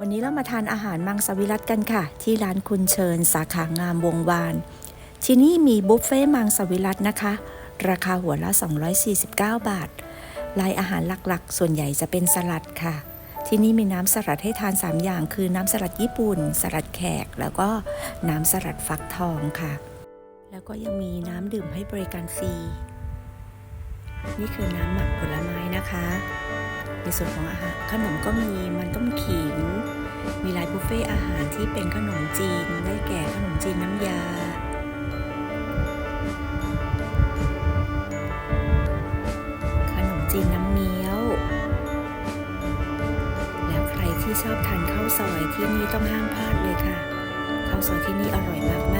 วันนี้เรามาทานอาหารมังสวิรัตกันค่ะ ที่ร้านคุณเชิญ สาขางามวงวาน ที่นี่มีบุฟเฟ่ต์มังสวิรัตนะคะ ราคาหัวละ 249 บาท รายอาหารหลักๆ ส่วนใหญ่จะเป็นสลัดค่ะ ที่นี่มีน้ำสลัดให้ทาน 3 อย่าง คือน้ำสลัดญี่ปุ่น สลัดแขก แล้วก็น้ำสลัดฟักทองค่ะ แล้วก็ยังมีน้ำดื่มให้บริการฟรี นี่คือน้ำหมักผลไม้นะคะ ในส่วนของอาหารขนมก็มีมันต้มขิง มีรายบุฟเฟ่อาหารที่เป็นขนมจีนได้แก่ขนมจีนน้ำยา ขนมจีนน้ำเงี้ยว แล้วใครที่ชอบทานข้าวซอยที่นี่ต้องห้ามพลาดเลยค่ะ ข้าวซอยที่นี่อร่อยมาก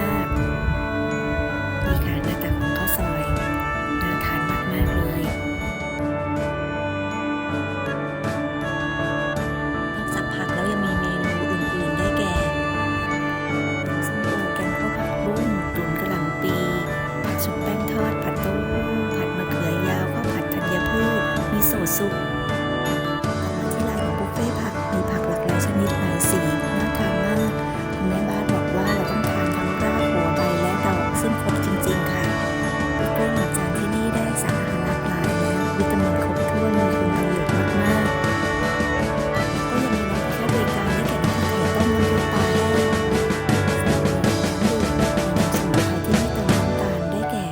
มีโซซุกที่ร้านของบุฟเฟ่ผักมีผักหลากหลายชนิดหลายสีน่าทานมากคุณแม่บ้านบอกว่าเราต้องทานทั้งรากหัวใบและดอกซึ่งครบจริง ๆ ค่ะบุฟเฟ่หนึ่งจานที่นี่ได้สารอาหารหลากหลายแล้ววิตามินครบถ้วนมีคุณประโยชน์มากๆก็ยังมีน้ำค่าบริการได้แก่น้ำไข่ต้มน้ำดูปลาแห้งน้ำดื่มน้ำสมุนไพรที่ไม่เติมน้ำตาลได้แก่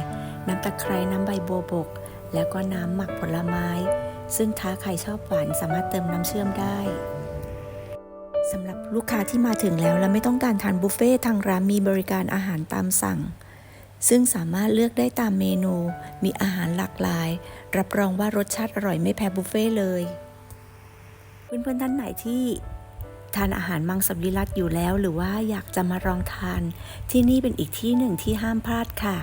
น้ำตะไคร้น้ำใบบัวบก แล้วก็น้ำหมักผลไม้ ซึ่งถ้าใครชอบหวานสามารถเติมน้ำเชื่อมได้สำหรับลูกค้าที่มาถึงแล้วและไม่ต้องการทานบุฟเฟ่ทางร้านมีบริการอาหารตามสั่ง ซึ่งสามารถเลือกได้ตามเมนู มีอาหารหลากหลาย รับรองว่ารสชาติอร่อยไม่แพ้บุฟเฟ่เลย เพื่อนๆท่านไหนที่ทานอาหารมังสวิรัตอยู่แล้ว หรือว่าอยากจะมาลองทาน ที่นี่เป็นอีกที่หนึ่งที่ห้ามพลาดค่ะ